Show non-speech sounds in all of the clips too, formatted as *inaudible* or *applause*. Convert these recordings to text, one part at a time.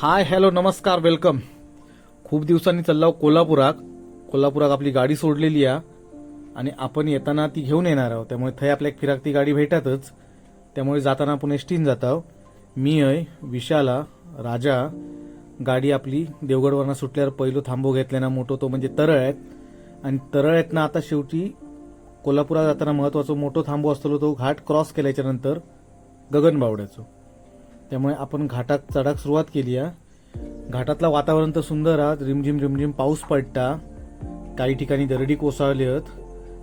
Hi hello नमस्कार welcome. खूप दिवसांनी चाललो कोल्हापुरात. कोल्हापुरात आपली गाडी सोडलेली आहे. आणि आपण येताना ती घेऊन येणार आहोत. त्यामुळे थंय आपल्या एक फिराक ती गाडी भेटतच. त्यामुळे जाताना आपण एसटीन जात आहोत. मी आहे विशाला राजा. गाडी आपली देवगडवरनं सुटल्यावर पहिलं थांबो घेतल्यानं मोठो तो म्हणजे तरळ आहेत आणि तरळ आहेत ना आता शेवटी कोल्हापुरात जाताना महत्त्वाचा मोठो थांबो असतो तो घाट क्रॉस केल्याच्यानंतर गगनबावड्याचं. त्यामुळे आपण घाटात चढाक सुरुवात केली आहे. घाटातलं वातावरण तर सुंदर आहे. रिमझिम रिमझिम पाऊस पडता. काही ठिकाणी दरडी कोसळली आहेत.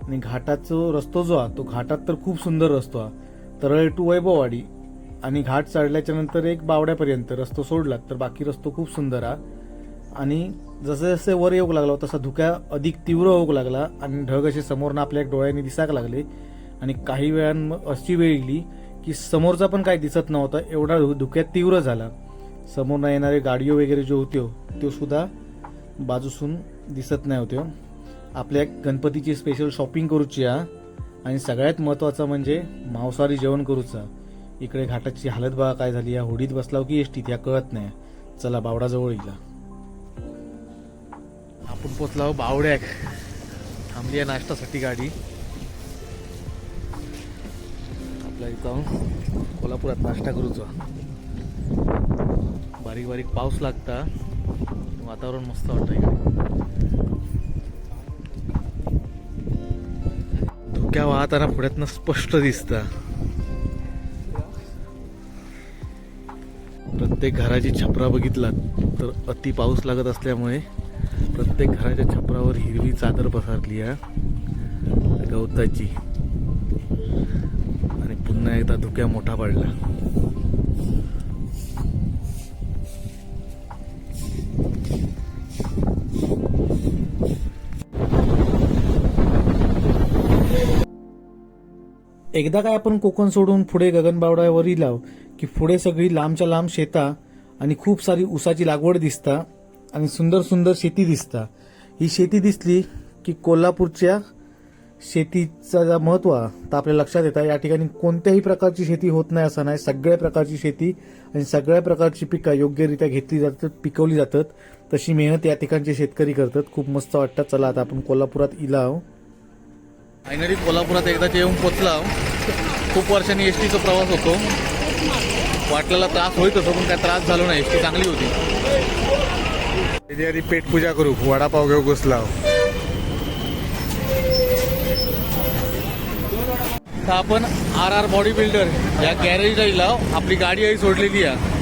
आणि घाटाचा रस्तो जो आहे तो घाटात तर खूप सुंदर रस्तो आहे. तरळ टू वैभववाडी. आणि घाट चढल्याच्या नंतर एक बावड्यापर्यंत रस्तो सोडला तर बाकी रस्तो खूप सुंदर आहे. आणि जसे जसे वर येऊ लागला तसा धुक्या अधिक तीव्र होऊ लागला. आणि ढग असे समोरनं आपल्या डोळ्यांनी दिसाक लागले. आणि काही वेळां अशी वेळ येईल की समोरचा पण काही दिसत नव्हता एवढा धु- धुक्यात तीव्र झाला. समोरनं येणारे गाडीओ वगैरे जो होत्यो हो, तो सुद्धा बाजूसून दिसत नाही होत्यो हो. आपल्या गणपतीची स्पेशल शॉपिंग करूची हा आणि सगळ्यात महत्त्वाचं म्हणजे मांसाहारी जेवण करूचा इकडे घाटाची हालत बघा काय झाली या होडीत बसलाव की एसटीत त्या कळत नाही. चला बावडाजवळ येईल आपण पोचलाव बावड्याक. थांबली आहे नाश्त्यासाठी गाडी. आपल्या कोल्हापुरात नाश्ता करूचा. बारीक बारीक पाऊस लागता वातावरण मस्त वाटतं इकडे धुक्या वाहताना पुढ्यातनं स्पष्ट दिसता. प्रत्येक घराची छपरा बघितलात तर अति पाऊस लागत असल्यामुळे प्रत्येक घराच्या छपरावर हिरवी चादर पसरली आहे गवताची. पुन्हा एकदा धुक्या मोठा पडला. एकदा काय आपण कोकण सोडून पुढे गगनबावड्यावर लाव की पुढे सगळी लांबच्या लांब शेता आणि खूप सारी ऊसाची लागवड दिसता आणि सुंदर सुंदर शेती दिसता. ही शेती दिसली की कोल्हापूरच्या शेतीचं जे महत्त्व आहे, तर आपल्या लक्षात येतं या ठिकाणी कोणत्याही प्रकारची शेती होत नाही असं नाही. सगळ्या प्रकारची शेती आणि सगळ्या प्रकारची पिकं योग्यरित्या घेतली जातात पिकवली जातात. तशी मेहनत या ठिकाणचे शेतकरी करतात. खूप मस्त वाटतं. चला आता आपण कोल्हापुरात इलाव फायनली कोल्हापुरात एकदा येऊन पोचला खूप वर्षांनी एस टीचा प्रवास होतो. वाटलेला त्रास होईत होतो पण काय त्रास झालो नाही. एस टी चांगली होती. पेट पूजा करू. वडापाव घेऊ घुसला तर आपण आर आर बॉडी बिल्डर या गॅरेजला राहिला आपली गाडी आई सोडलेली आहे.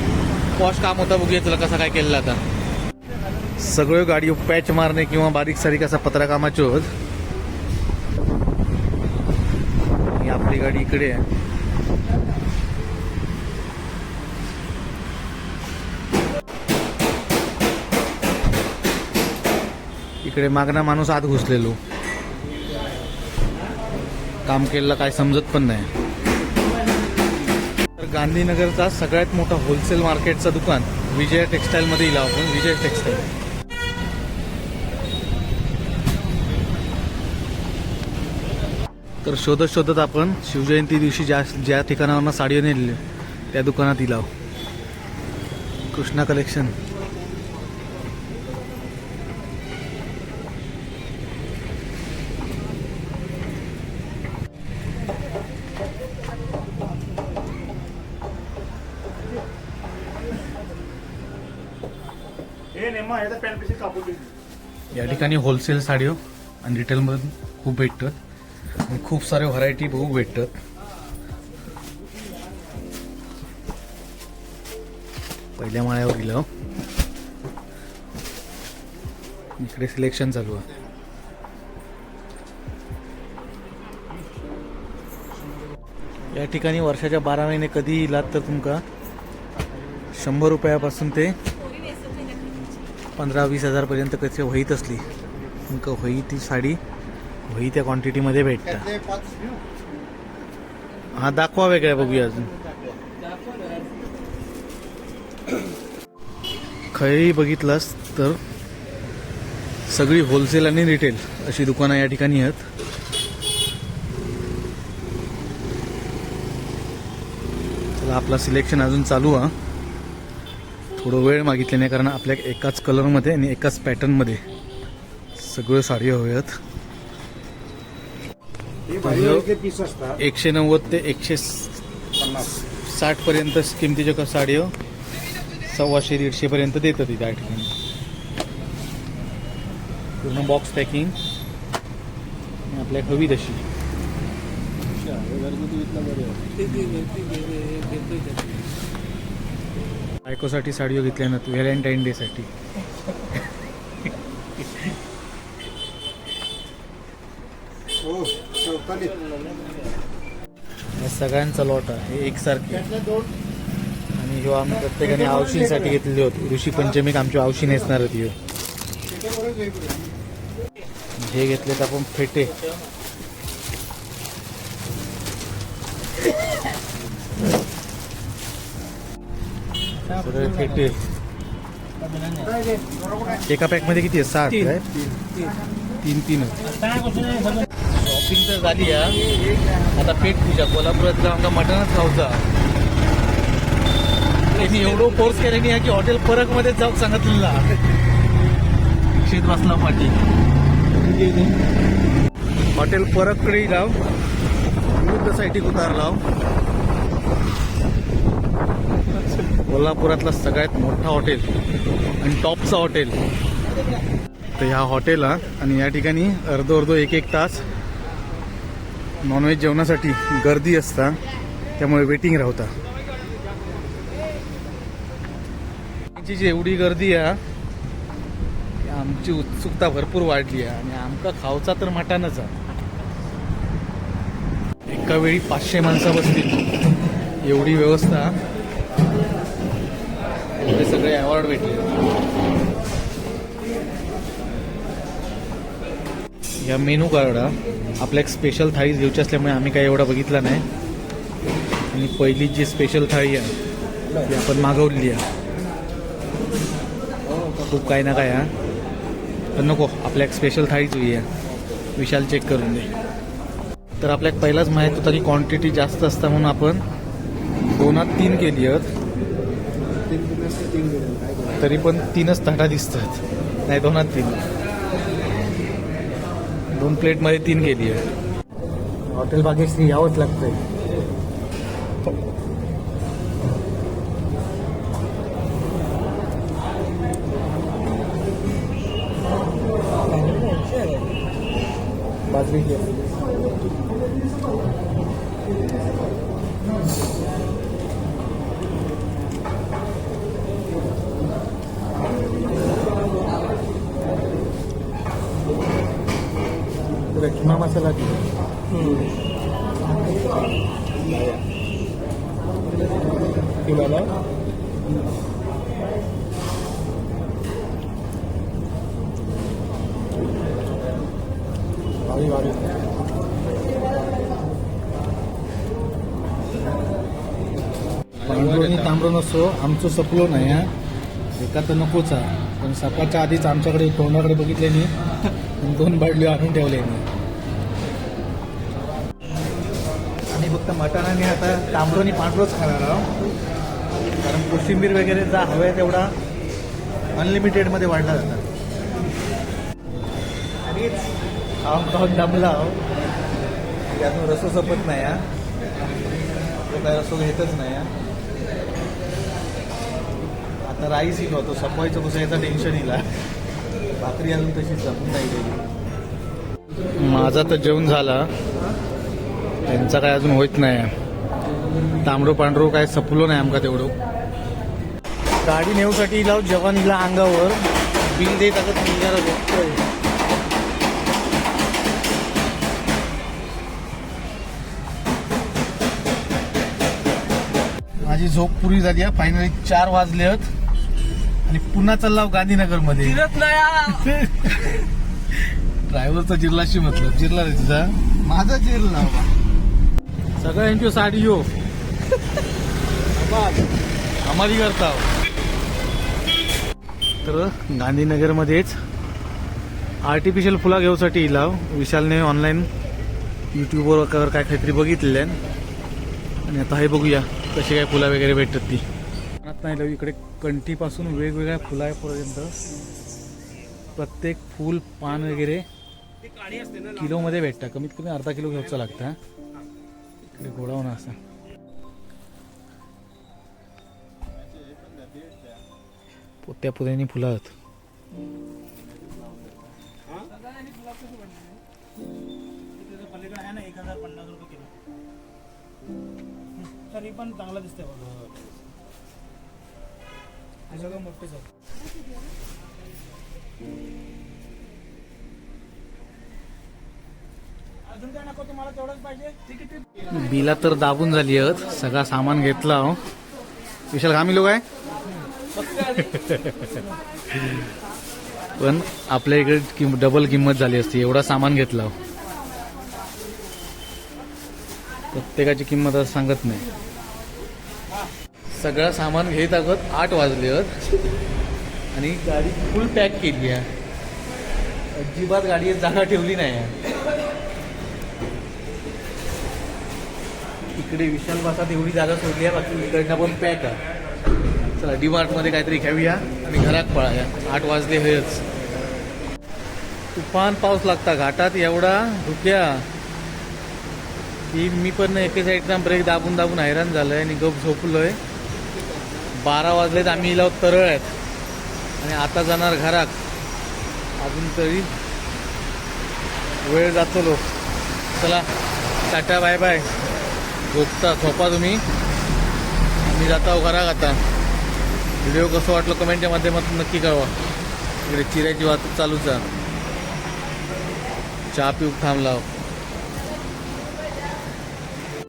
पॉश काम होता बघूया तुला कसा काय केलेला आता. सगळ्यो गाडी पॅच मारणे किंवा बारीक सारीक असा पत्रकामाचे होत. ही आपली गाडी इकडे आहे. इकडे मागणा माणूस आत घुसलेलो. काम केलेलं काय समजत पण नाही. तर गांधीनगरचा सगळ्यात मोठा होलसेल मार्केटचा दुकान विजय टेक्सटाईल मध्ये इला आपण विजय टेक्सटाईल तर शोधत शोधत आपण शिवजयंती दिवशी ज्या ज्या ठिकाणावर साडी नेलेली त्या दुकानात इलाव कृष्णा कलेक्शन या ठिकाणी होलसेल साडी आणि रिटेलमध्ये खूप भेटतात. आणि खूप सारे व्हरायटी बघू भेटतात. पहिल्या माळ्यावर गेलो. इकडे सिलेक्शन चालू आहे. या ठिकाणी वर्षाच्या बारा महिने कधी इलात तर तुमका. शंभर रुपयापासून ते पंधरा वीस हजारपर्यंत कसे होईत असली तुमका होई ती साडी होई त्या क्वांटिटीमध्ये भेटतं. हा दाखवा वेगळ्या बघूया अजून. खरी बघितलास तर सगळी होलसेल आणि रिटेल अशी दुकानं या ठिकाणी आहेत. चला आपला सिलेक्शन अजून चालू हा. थोडं वेळ मागितली नाही कारण आपल्या एकाच कलरमध्ये आणि एकाच पॅटर्नमध्ये सगळं साडी हव्यात पीस असतात. एकशे नव्वद ते एकशे साठ पर्यंत किमतीच्या क- साडी हो. सव्वाशे दीडशे पर्यंत देतं ती त्या ठिकाणी. पूर्ण बॉक्स पॅकिंग आपल्या हवी तशी. बायकोसाठी साडी घेतल्या ना व्हॅलेंटाईन डे साठी हो सगळ्यांचा लॉट आहे हे एकसारखे. आणि ह्यो आम्ही प्रत्येकाने आवशीसाठी घेतलेली होती. ऋषी पंचमीक आमची आवशी नेसणार होती ह्यो. हे घेतलेत आपण फेटे. सगळे फेटे. एका पॅकमध्ये किती आहे? सात काय? तीन तीन. शॉपिंग तर झाली आता पेट पूजा कोल्हापुरात जाऊन आमका मटणच खाऊचा. त्यांनी एवढं फोर्स केल्याने आहे की हॉटेल परकमध्ये जाऊ सांगितलेला शेत बसला पाठी हॉटेल परककडे जाऊ. विरुद्ध साईटीक उतारला कोल्हापुरातला सगळ्यात मोठा हॉटेल आणि टॉपचा हॉटेल. तर ह्या हॉटेल आणि या ठिकाणी अर्धो अर्धो एक एक तास नॉनव्हेज जेवणासाठी गर्दी असता त्यामुळे वेटिंग राहता. यांची जी एवढी गर्दी आहे आमची उत्सुकता भरपूर वाढली आहे आणि आमका खावचा तर मटानच आहे. एका वेळी पाचशे माणसं बसतील. एवढी व्यवस्था. एवढे सगळे अवॉर्ड भेटले. या मेनू कार्ड आपल्या एक स्पेशल थाळी घेऊची असल्यामुळे आम्ही काही एवढा बघितला नाही. आणि पहिली जी स्पेशल थाळी आहे ती आपण मागवलेली आहे. खूप काही ना काय हा. पण नको आपल्या एक स्पेशल थाळीच होई आहे विशाल चेक करून दे. तर आपल्याला पहिलाच माहीत होतं की क्वांटिटी जास्त असता म्हणून आपण दोनात तीन केली आहेत. तरी पण तीनच ताटा दिसतात. नाही दोनात तीन. दोन प्लेटमध्ये तीन गेली आहे. हॉटेल बागेश्री यावंच लागतंय. बाजरी किमा मसाला किमाला भारी भारी पांढरोनी तांबडो नसतो आमचं सपलो नाही हा. एका तर नकोच हा पण सकाळच्या आधीच आमच्याकडे तोंडाकडे बघितले नाही *laughs* दोन बाटली आणून ठेवल्याने. फक्त फक्त मटणाने आता तांबडोनी पांढरोच खाणार आहोत. कारण कोशिंबीर वगैरे जा आहे तेवढा अनलिमिटेडमध्ये वाढला जातात. आणि खाऊन खाऊन दमला आहो. त्यातून रसो सपत नाही हा. काय रसो घेतच नाही हा. आता राईस ही होतो सपवायचं कसं याचा टेन्शन येईल भाकरी अजून तशीच जपून नाही. गेली माझा तर जेवण झाला. त्यांचा काय अजून होत नाही. तांबडो पांढरो काय सपलो नाही आमका तेवढं. गाडी नेऊसाठी लाव जवानीला अंगावर. बिल देत आता बघतोय माझी झोप पुरी झाली आहे फायनली चार वाजले आहेत. आणि पुन्हा चालला गांधीनगरमध्ये ड्रायव्हरचा *laughs* जिरलाशी म्हटलं. जिरला रे तुझा. माझा जिरला. सगळ्यांची साडी यो आम्हाला करता तर गांधीनगरमध्येच आर्टिफिशियल फुला घेऊसाठी इलाव. विशालने ऑनलाईन युट्यूबवर वगैरे काय काहीतरी बघितलेलं आहे आणि आता हे बघूया कशी काय फुलं वगैरे भेटतात ती. नाही लावू इकडे कंठीपासून वेगवेगळ्या फुलापर्यंत प्रत्येक फूल पान वगैरे किलोमध्ये भेटतं कमीत कमी अर्धा किलो घ्यायचं लागतं हा. इकडे गोडावणं असं. पोत्या पोत्यानी फुलं आहेत तरी पण चांगला दिसतंय बघा हे सगळं मोठेच आहे अजून काय नको तुम्हाला तेवढंच पाहिजे ठीक आहे ते बिला तर दाबून झाली आहेत. सगळा सामान घेतला हो. विशाल घामी लोक आहे पण आपल्या इकडे डबल किंमत झाली असती. एवढा सामान घेतला हो. प्रत्येकाची किंमत आज सांगत नाही. सगळं सामान घेत आहोत. आठ वाजले आहेत. आणि गाडी फुल पॅक केली आहे. अजिबात गाडीत जागा ठेवली नाही आहे. इकडे विशाल बासात एवढी जागा सोडली आहे बाकी इकडनं पण पॅक आहे. चला डी मार्टमध्ये काहीतरी घेऊया आणि घरात पळाया. आठ वाजले हेच. तुफान पाऊस लागता घाटात एवढा? धुक्या. की मी पण एके साईडचा ब्रेक दाबून दाबून हैराण झालोय आणि गप झोपलोय. बारा वाजलेत आम्ही इला तरळ आहेत आणि आता जाणार घरात. अजून तरी वेळ जातो लोक. चला टाटा बाय बाय झोपता झोपा तुम्ही. मी जाता घरात आता. व्हिडिओ कसं वाटलं कमेंटच्या माध्यमातून नक्की कळवा. इकडे चिऱ्याची वाहतूक चालूच आहे. चहा पिऊक थांबला